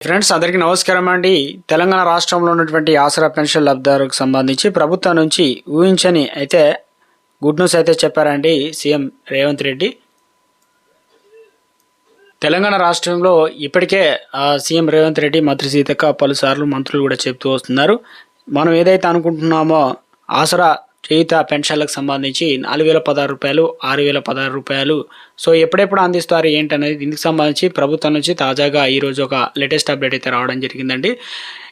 Friends అందరికీ నమస్కారం అండి. తెలంగాణ రాష్ట్రంలో ఉన్నటువంటి ఆసరా పెన్షన్ లబ్ధిదారులకు సంబంధించి ప్రభుత్వం నుంచి ఊహించని అయితే గుడ్ న్యూస్ అయితే చెప్పారండి సీఎం రేవంత్ రెడ్డి. తెలంగాణ రాష్ట్రంలో ఇప్పటికే ఆ, సీఎం రేవంత్ రెడ్డి మంత్రి సీతక్క పలుసార్లు మంత్రులు కూడా చెప్తూ వస్తున్నారు. మనం ఏదైతే అనుకుంటున్నామో ఆసరా చేయుత పెన్షన్లకు సంబంధించి నాలుగు వేల పదహారు రూపాయలు ఆరు వేల పదహారు రూపాయలు. సో ఎప్పుడెప్పుడు అందిస్తారు ఏంటనేది దీనికి సంబంధించి ప్రభుత్వం నుంచి తాజాగా ఈరోజు ఒక లేటెస్ట్ అప్డేట్ అయితే రావడం జరిగిందండి.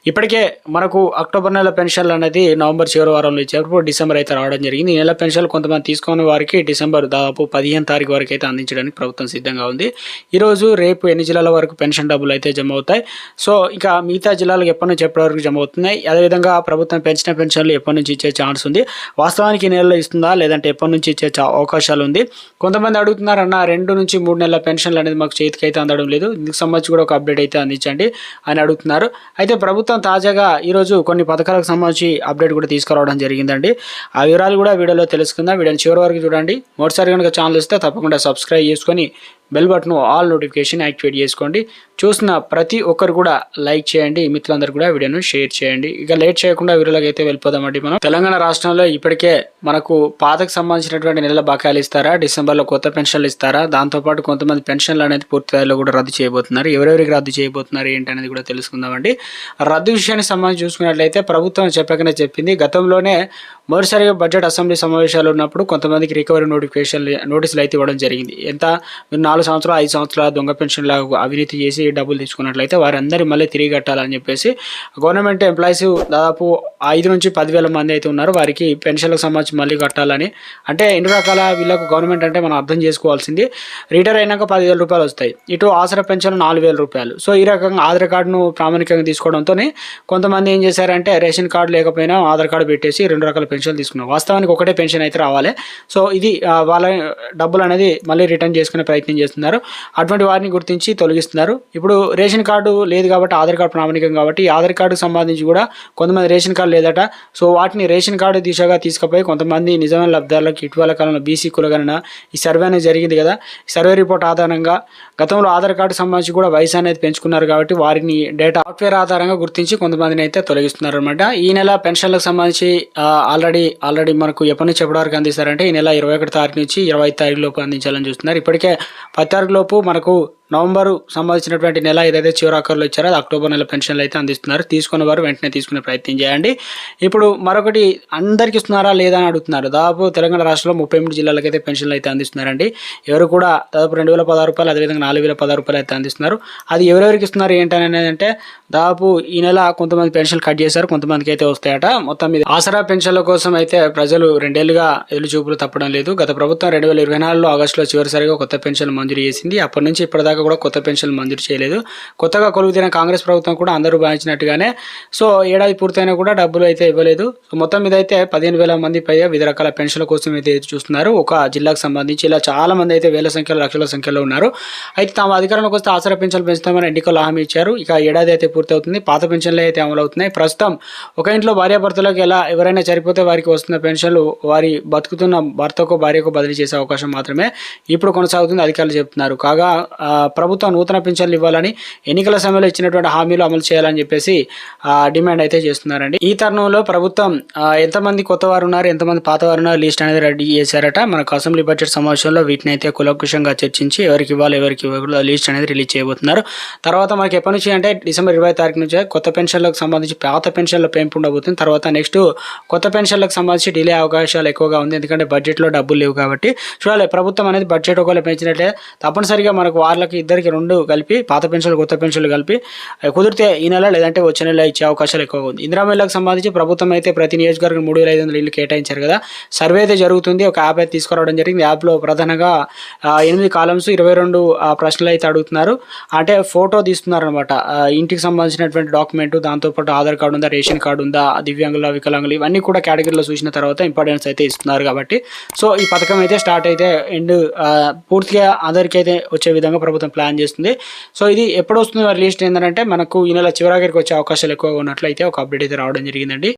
ఇప్పటికే మనకు అక్టోబర్ నెల పెన్షన్లు అనేది నవంబర్ చివరి వారంలో ఇచ్చేటప్పుడు డిసెంబర్ అయితే రావడం జరిగింది. ఈ నెల పెన్షన్లు కొంతమంది తీసుకున్న వారికి డిసెంబర్ దాదాపు పదిహేను తారీఖు వరకు అయితే అందించడానికి ప్రభుత్వం సిద్ధంగా ఉంది. ఈరోజు రేపు ఎన్ని జిల్లాల వరకు పెన్షన్ డబ్బులు అయితే జమ అవుతాయి? సో ఇక మిగతా జిల్లాలకు ఎప్పటి నుంచి ఎప్పటి వరకు జమ అవుతున్నాయి? అదేవిధంగా ప్రభుత్వం పెంచిన పెన్షన్లు ఎప్పటి నుంచి ఇచ్చే ఛాన్స్ ఉంది? వాస్తవానికి ఈ నెలలో ఇస్తుందా? లేదంటే ఎప్పటి నుంచి ఇచ్చే చా- అవకాశాలు ఉంది? కొంతమంది అడుగుతున్నారన్న రెండు నుంచి మూడు నెలల పెన్షన్లు అనేది మాకు చేతికి అయితే అందడం లేదు. దీనికి సంబంధించి కూడా ఒక అప్డేట్ అయితే అందించండి అని అడుగుతున్నారు. అయితే ప్రభుత్వం తాజాగా ఈరోజు కొన్ని పథకాలకు సంబంధించి అప్డేట్ కూడా తీసుకురావడం జరిగిందండి. ఆ వివరాలు కూడా వీడియోలో తెలుసుకుందాం. వీడియోని చివరి వరకు చూడండి. మొదటిసారి కనుక ఛానల్ ఇస్తే తప్పకుండా సబ్స్క్రైబ్ చేసుకొని bell button all notification activate చేసుకోండి. చూసిన ప్రతి ఒక్కరు కూడా లైక్ చేయండి. మిత్రులందరూ కూడా వీడియోను షేర్ చేయండి. ఇక లేట్ చేయకుండా వీడియోలోకి అయితే వెళ్ళిపోదామండి మనం. తెలంగాణ రాష్ట్రంలో ఇప్పటికే మనకు పాతకు సంబంధించినటువంటి నెలల బకాయిలు ఇస్తారా? డిసెంబర్లో కొత్త పెన్షన్లు ఇస్తారా? దాంతోపాటు కొంతమంది పెన్షన్లు అనేది పూర్తి స్థాయిలో కూడా రద్దు చేయబోతున్నారు. ఎవరెవరికి రద్దు చేయబోతున్నారు ఏంటి అనేది కూడా తెలుసుకుందామండి. రద్దు విషయానికి సంబంధించి చూసుకున్నట్లయితే ప్రభుత్వం చెప్పకనే చెప్పింది. గతంలోనే మొదటిసారిగా బడ్జెట్ అసెంబ్లీ సమావేశాలు ఉన్నప్పుడు కొంతమందికి రికవరీ నోటిఫికేషన్ నోటీసులు అయితే ఇవ్వడం జరిగింది. ఎంత? మీరు నాలుగు సంవత్సరాలు ఐదు సంవత్సరాల దొంగ పెన్షన్ల అవినీతి చేసి డబ్బులు తీసుకున్నట్లయితే వారందరూ మళ్ళీ తిరిగి కట్టాలని చెప్పేసి గవర్నమెంట్ ఎంప్లాయీస్ దాదాపు ఐదు నుంచి పదివేల మంది అయితే ఉన్నారు. వారికి పెన్షన్లకు సంబంధించి మళ్ళీ కట్టాలని. అంటే ఎన్ని రకాల వీళ్ళకు గవర్నమెంట్ అంటే మనం అర్థం చేసుకోవాల్సింది రిటైర్ అయినాక పదివేల రూపాయలు వస్తాయి. ఇటు ఆసరా పెన్షన్ నాలుగు వేల రూపాయలు. సో ఈ రకంగా ఆధార్ కార్డును ప్రామాణికంగా తీసుకోవడంతో కొంతమంది ఏం చేశారంటే రేషన్ కార్డు లేకపోయినా ఆధార్ కార్డు పెట్టేసి రెండు రకాల పెన్షన్లు తీసుకున్నారు. వాస్తవానికి ఒకటే పెన్షన్ అయితే రావాలి. సో ఇది వాళ్ళ డబ్బులు అనేది మళ్ళీ రిటర్న్ చేసుకునే ప్రయత్నం చేస్తున్నారు అటువంటి వారిని గుర్తించి తొలగిస్తున్నారు. ఇప్పుడు రేషన్ కార్డు లేదు కాబట్టి ఆధార్ కార్డు ప్రామాణికం కాబట్టి ఈ ఆధార్ కార్డుకు సంబంధించి కూడా కొంతమంది రేషన్ కార్డు లేదట. సో వాటిని రేషన్ కార్డు దిశగా తీసుకుపోయి కొంతమంది నిజమైన లబ్ధారులకు ఇటీవల కాలంలో బీసీ కులగణన ఈ సర్వే అనేది జరిగింది కదా. సర్వే రిపోర్ట్ ఆధారంగా గతంలో ఆధార్ కార్డు సంబంధించి కూడా వయసు అనేది పెంచుకున్నారు కాబట్టి వారిని డేటా సాఫ్ట్వేర్ ఆధారంగా గుర్తించి కొంతమందిని అయితే తొలగిస్తున్నారు అనమాట ఈ నెల పెన్షన్లకు సంబంధించి ఆల్రెడీ ఆల్రెడీ మనకు ఎప్పటి నుంచి ఎప్పటి వరకు అందిస్తారంటే ఈ నెల ఇరవై ఒకటి తారీఖు నుంచి ఇరవై ఐదు తారీఖు లోపు అందించాలని చూస్తున్నారు. ఇప్పటికే పది తారీఖు లోపు మనకు నవంబరు సంబంధించినటువంటి నెల ఏదైతే చివరాఖరులో ఇచ్చారో అది అక్టోబర్ నెల పెన్షన్లు అయితే అందిస్తున్నారు. తీసుకున్న వారు వెంటనే తీసుకునే ప్రయత్నం చేయండి. ఇప్పుడు మరొకటి అందరికి ఇస్తున్నారా లేదా అని అడుగుతున్నారు. దాదాపు తెలంగాణ రాష్ట్రంలో ముప్పై మూడు జిల్లాలకు అయితే పెన్షన్లు అయితే అందిస్తున్నారండి. ఎవరు కూడా దాదాపు రెండు వేల పదహారు రూపాయలు అదేవిధంగా నాలుగు వేల పదహారు రూపాయలు అయితే అందిస్తున్నారు. అది ఎవరెవరికి ఇస్తున్నారు ఏంటనేదంటే దాదాపు ఈ నెల కొంతమంది పెన్షన్లు కట్ చేశారు. కొంతమందికి అయితే వస్తాయట. మొత్తం మీద ఆసరా పెన్షన్ల కోసం అయితే ప్రజలు రెండేళ్ళుగా ఎదురు చూపులు తప్పడం లేదు. గత ప్రభుత్వం రెండు వేల ఇరవై నాలుగులో ఆగస్టులో చివరిసారిగా కొత్త పెన్షన్ మంజూరు చేసింది. అప్పటి నుంచి ఇప్పటిదాకా కూడా కొత్త పెన్షన్లు మంజూరు చేయలేదు. కొత్తగా కొలుగుతున్న కాంగ్రెస్ ప్రభుత్వం కూడా అందరూ భావించినట్టుగానే సో ఏడాది పూర్తయినా కూడా డబ్బులు అయితే ఇవ్వలేదు. సో మొత్తం మీద అయితే పదిహేను వేల మంది పైగా వివిధ రకాల పెన్షన్ల కోసం అయితే చూస్తున్నారు. ఒక జిల్లాకు సంబంధించి ఇలా చాలా మంది అయితే వేల సంఖ్యలో లక్షల సంఖ్యలో ఉన్నారు. అయితే తాము అధికారంలోకి వస్తే ఆసరా పెన్షన్లు పెంచుతామని ఎన్నికలు హామీ ఇచ్చారు. ఇక ఏడాది అయితే పూర్తవుతుంది. పాత పెన్షన్లు అయితే అమలు అవుతున్నాయి. ప్రస్తుతం ఒక ఇంట్లో భార్యాభర్తలకు ఎలా ఎవరైనా చనిపోతే వారికి వస్తున్న పెన్షన్లు వారి బతుకుతున్న భర్తకు భార్యకు బదిలీ చేసే అవకాశం మాత్రమే. ఇప్పుడు కొనసాగుతుంది అధికారులు చెప్తున్నారు. కాగా ప్రభుత్వం నూతన పెన్షన్లు ఇవ్వాలని ఎన్నికల సమయంలో ఇచ్చినటువంటి హామీలు అమలు చేయాలని చెప్పేసి డిమాండ్ అయితే చేస్తున్నారండి. ఈ తరుణంలో ప్రభుత్వం ఎంతమంది కొత్త వారు ఉన్నారు ఎంతమంది పాత వారు ఉన్నారు లిస్ట్ అనేది రెడీ చేశారట. మనకు అసెంబ్లీ బడ్జెట్ సమావేశంలో వీటిని అయితే కులకుశంగా చర్చించి ఎవరికి ఇవ్వాలి ఎవరికి ఇవ్వకూడదు లిస్ట్ అనేది రిలీజ్ చేయబోతున్నారు. తర్వాత మనకి ఎప్పటి నుంచి అంటే డిసెంబర్ ఇరవై తారీఖు నుంచి కొత్త పెన్షన్లకు సంబంధించి పాత పెన్షన్ల పెంపు ఉండబోతుంది. తర్వాత నెక్స్ట్ కొత్త పెన్షన్లకు సంబంధించి డిలే అవకాశాలు ఎక్కువగా ఉంది. ఎందుకంటే బడ్జెట్లో డబ్బులు లేవు కాబట్టి. చూడాలి ప్రభుత్వం అనేది బడ్జెట్ ఒకవేళ పెంచినట్లే తప్పనిసరిగా మనకు వాళ్ళకి ఇద్దరికి రెండు కలిపి పాత పెన్షన్లు కొత్త పెన్షన్లు కలిపి కుదిరితే ఈ నెల లేదంటే వచ్చే నెల ఇచ్చే అవకాశాలు ఎక్కువగా ఉంది. ఇందిరా మిల్లకు సంబంధించి ప్రభుత్వం అయితే ప్రతి నియోజకవర్గం మూడు వేల ఐదు వందల ఇల్లు కేటాయించారు కదా. సర్వే అయితే జరుగుతుంది. ఒక యాప్ అయితే తీసుకురావడం జరిగింది. యాప్లో ప్రధానంగా ఎనిమిది కాలమ్స్ ఇరవై రెండు ప్రశ్నలు అయితే అడుగుతున్నారు. అంటే ఫోటో తీస్తున్నారు అనమాట ఇంటికి సంబంధించినటువంటి డాక్యుమెంట్ దాంతోపాటు ఆధార్ కార్డు ఉందా రేషన్ కార్డు ఉందా దివ్యాంగుల వికలాంగులు ఇవన్నీ కూడా కేటగిరీలో చూసిన తర్వాత ఇంపార్టెన్స్ అయితే ఇస్తున్నారు కాబట్టి. సో ఈ పథకం అయితే స్టార్ట్ అయితే ఎండ్ పూర్తిగా అందరికీ అయితే వచ్చే విధంగా ప్రభుత్వం ప్లాన్ చేస్తుంది. సో ఇది ఎప్పుడు వస్తుంది? రిలీజ్ ఏంటంటే మనకు ఈ నెల చివరాఖరికి వచ్చే అవకాశాలు ఎక్కువగా ఉన్నట్లయితే ఒక అప్డేట్ అయితే రావడం జరిగిందండి.